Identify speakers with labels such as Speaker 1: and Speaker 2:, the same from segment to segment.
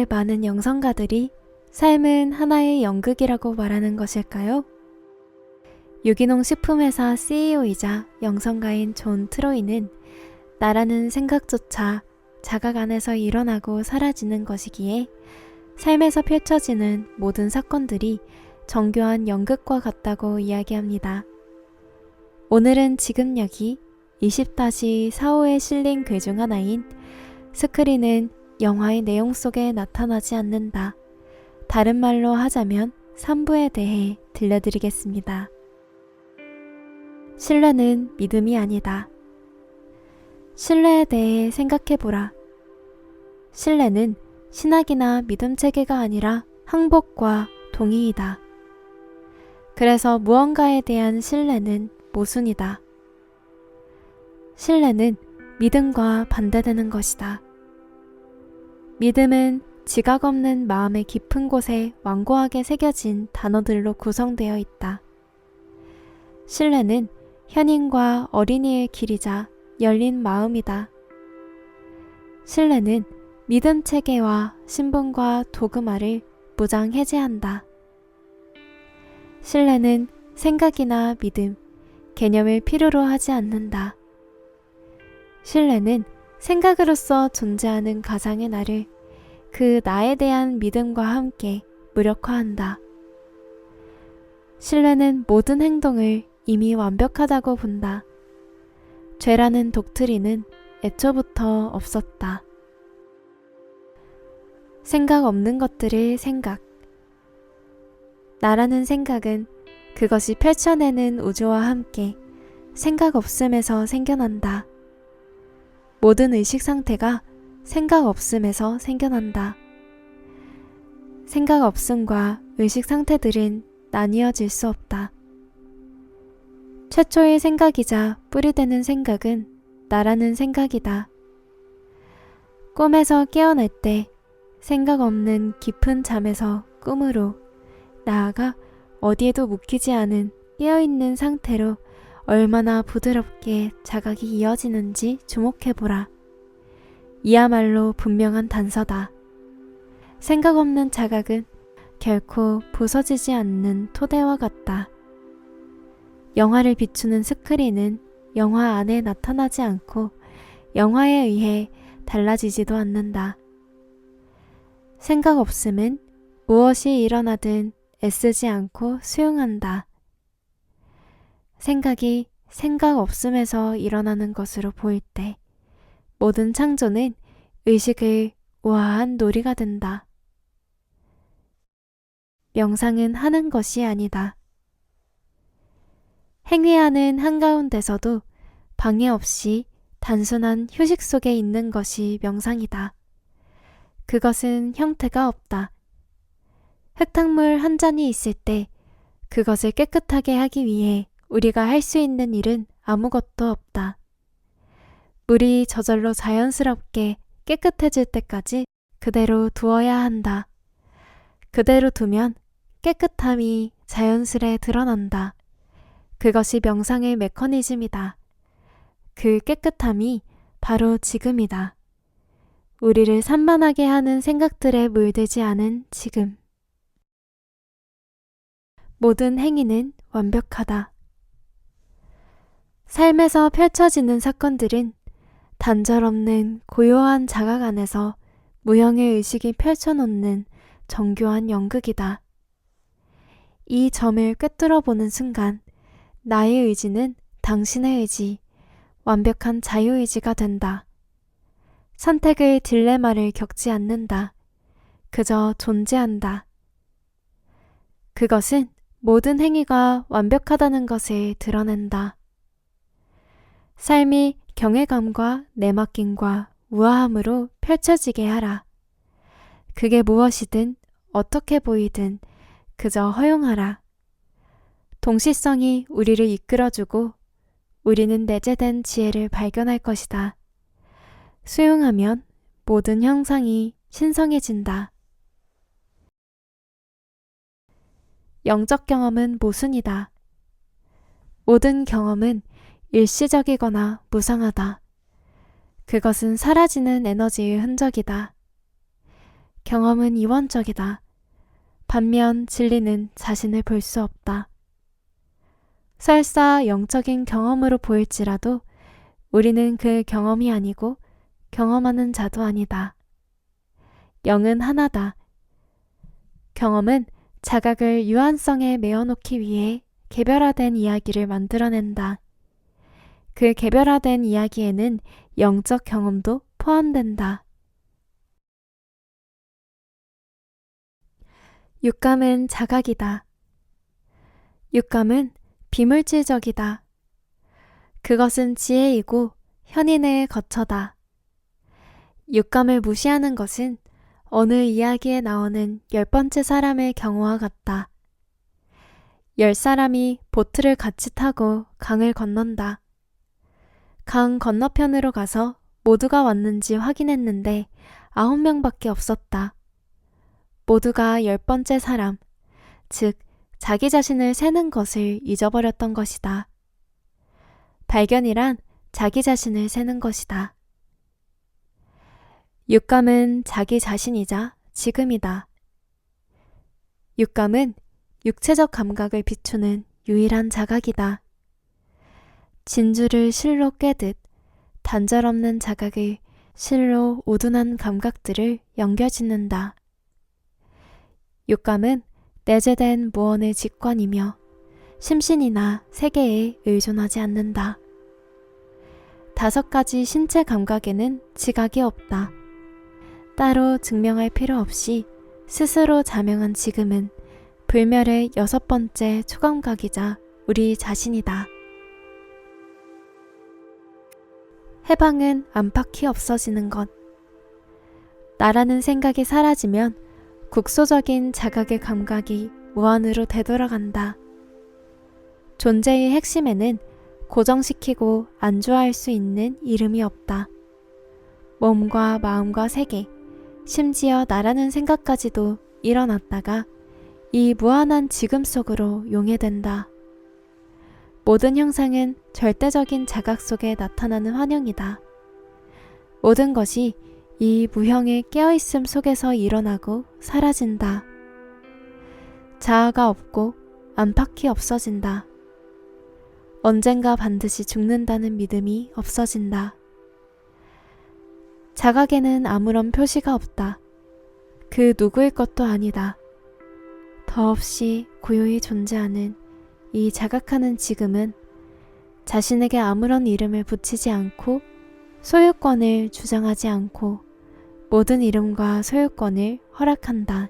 Speaker 1: 왜 많은 영성가들이 삶은 하나의 연극이라고 말하는 것일까요? 유기농 식품회사 CEO이자 영성가인 존 트로이는 나라는 생각조차 자각 안에서 일어나고 사라지는 것이기에 삶에서 펼쳐지는 모든 사건들이 정교한 연극과 같다고 이야기합니다. 오늘은 지금 여기 20-45에 실린 글중 하나인 스크린은 영화의 내용 속에 나타나지 않는다. 다른 말로 하자면 3부에 대해 들려드리겠습니다. 신뢰는 믿음이 아니다. 신뢰에 대해 생각해보라. 신뢰는 신학이나 믿음 체계가 아니라 항복과 동의이다. 그래서 무언가에 대한 신뢰는 모순이다. 신뢰는 믿음과 반대되는 것이다. 믿음은 지각 없는 마음의 깊은 곳에 완고하게 새겨진 단어들로 구성되어 있다. 신뢰는 현인과 어린이의 길이자 열린 마음이다. 신뢰는 믿음 체계와 신분과 도그마를 무장 해제한다. 신뢰는 생각이나 믿음, 개념을 필요로 하지 않는다. 신뢰는 생각으로서 존재하는 가상의 나를 그 나에 대한 믿음과 함께 무력화한다. 신뢰는 모든 행동을 이미 완벽하다고 본다. 죄라는 독트리는 애초부터 없었다. 생각 없는 것들의 생각. 나라는 생각은 그것이 펼쳐내는 우주와 함께 생각 없음에서 생겨난다. 모든 의식 상태가 생각 없음에서 생겨난다. 생각 없음과 의식 상태들은 나뉘어질 수 없다. 최초의 생각이자 뿌리되는 생각은 나라는 생각이다. 꿈에서 깨어날 때 생각 없는 깊은 잠에서 꿈으로 나아가 어디에도 묵히지 않은 깨어있는 상태로 얼마나 부드럽게 자각이 이어지는지 주목해보라. 이야말로 분명한 단서다. 생각 없는 자각은 결코 부서지지 않는 토대와 같다. 영화를 비추는 스크린은 영화 안에 나타나지 않고 영화에 의해 달라지지도 않는다. 생각 없음은 무엇이 일어나든 애쓰지 않고 수용한다. 생각이 생각 없음에서 일어나는 것으로 보일 때 모든 창조는 의식의 우아한 놀이가 된다. 명상은 하는 것이 아니다. 행위하는 한가운데서도 방해 없이 단순한 휴식 속에 있는 것이 명상이다. 그것은 형태가 없다. 흙탕물 한 잔이 있을 때 그것을 깨끗하게 하기 위해 우리가 할 수 있는 일은 아무것도 없다. 물이 저절로 자연스럽게 깨끗해질 때까지 그대로 두어야 한다. 그대로 두면 깨끗함이 자연스레 드러난다. 그것이 명상의 메커니즘이다. 그 깨끗함이 바로 지금이다. 우리를 산만하게 하는 생각들에 물들지 않은 지금. 모든 행위는 완벽하다. 삶에서 펼쳐지는 사건들은 단절 없는 고요한 자각 안에서 무형의 의식이 펼쳐놓는 정교한 연극이다. 이 점을 꿰뚫어 보는 순간 나의 의지는 당신의 의지, 완벽한 자유의지가 된다. 선택의 딜레마를 겪지 않는다. 그저 존재한다. 그것은 모든 행위가 완벽하다는 것을 드러낸다. 삶이 경외감과 내맡김과 우아함으로 펼쳐지게 하라. 그게 무엇이든 어떻게 보이든 그저 허용하라. 동시성이 우리를 이끌어주고 우리는 내재된 지혜를 발견할 것이다. 수용하면 모든 형상이 신성해진다. 영적 경험은 모순이다. 모든 경험은 일시적이거나 무상하다. 그것은 사라지는 에너지의 흔적이다. 경험은 이원적이다. 반면 진리는 자신을 볼 수 없다. 설사 영적인 경험으로 보일지라도 우리는 그 경험이 아니고 경험하는 자도 아니다. 영은 하나다. 경험은 자각을 유한성에 메어놓기 위해 개별화된 이야기를 만들어낸다. 그 개별화된 이야기에는 영적 경험도 포함된다. 육감은 자각이다. 육감은 비물질적이다. 그것은 지혜이고 현인의 거처다. 육감을 무시하는 것은 어느 이야기에 나오는 열 번째 사람의 경우와 같다. 열 사람이 보트를 같이 타고 강을 건넌다. 강 건너편으로 가서 모두가 왔는지 확인했는데 아홉 명밖에 없었다. 모두가 열 번째 사람, 즉, 자기 자신을 세는 것을 잊어버렸던 것이다. 발견이란 자기 자신을 세는 것이다. 육감은 자기 자신이자 지금이다. 육감은 육체적 감각을 비추는 유일한 자각이다. 진주를 실로 깨듯 단절없는 자각을 실로 우둔한 감각들을 연결짓는다. 육감은 내재된 무언의 직관이며 심신이나 세계에 의존하지 않는다. 다섯 가지 신체 감각에는 지각이 없다. 따로 증명할 필요 없이 스스로 자명한 지금은 불멸의 여섯 번째 초감각이자 우리 자신이다. 해방은 안팎이 없어지는 것. 나라는 생각이 사라지면 국소적인 자각의 감각이 무한으로 되돌아간다. 존재의 핵심에는 고정시키고 안주할 수 있는 이름이 없다. 몸과 마음과 세계, 심지어 나라는 생각까지도 일어났다가 이 무한한 지금 속으로 용해된다. 모든 형상은 절대적인 자각 속에 나타나는 환영이다. 모든 것이 이 무형의 깨어있음 속에서 일어나고 사라진다. 자아가 없고 안팎이 없어진다. 언젠가 반드시 죽는다는 믿음이 없어진다. 자각에는 아무런 표시가 없다. 그 누구의 것도 아니다. 더없이 고요히 존재하는 이 자각하는 지금은 자신에게 아무런 이름을 붙이지 않고 소유권을 주장하지 않고 모든 이름과 소유권을 허락한다.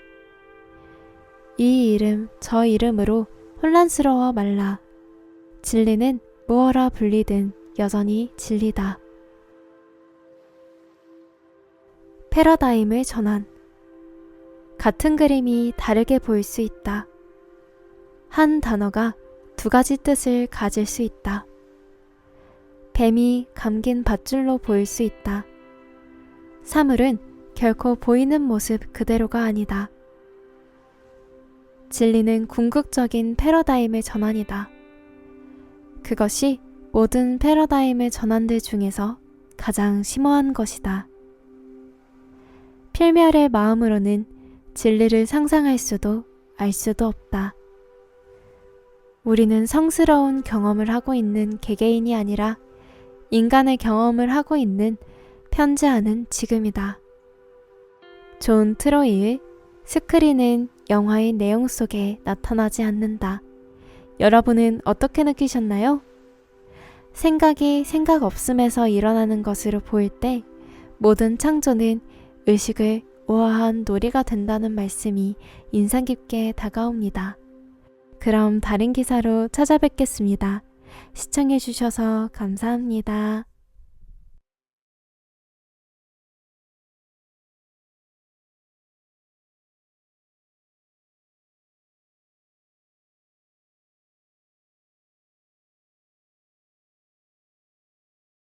Speaker 1: 이 이름, 저 이름으로 혼란스러워 말라. 진리는 무어라 불리든 여전히 진리다. 패러다임의 전환. 같은 그림이 다르게 보일 수 있다. 한 단어가 두 가지 뜻을 가질 수 있다. 뱀이 감긴 밧줄로 보일 수 있다. 사물은 결코 보이는 모습 그대로가 아니다. 진리는 궁극적인 패러다임의 전환이다. 그것이 모든 패러다임의 전환들 중에서 가장 심오한 것이다. 필멸의 마음으로는 진리를 상상할 수도 알 수도 없다. 우리는 성스러운 경험을 하고 있는 개개인이 아니라 인간의 경험을 하고 있는 편지하는 지금이다. 존 트로이의 스크린은 영화의 내용 속에 나타나지 않는다. 여러분은 어떻게 느끼셨나요? 생각이 생각 없음에서 일어나는 것으로 보일 때 모든 창조는 의식을 우아한 놀이가 된다는 말씀이 인상 깊게 다가옵니다. 그럼 다른 기사로 찾아뵙겠습니다. 시청해주셔서 감사합니다.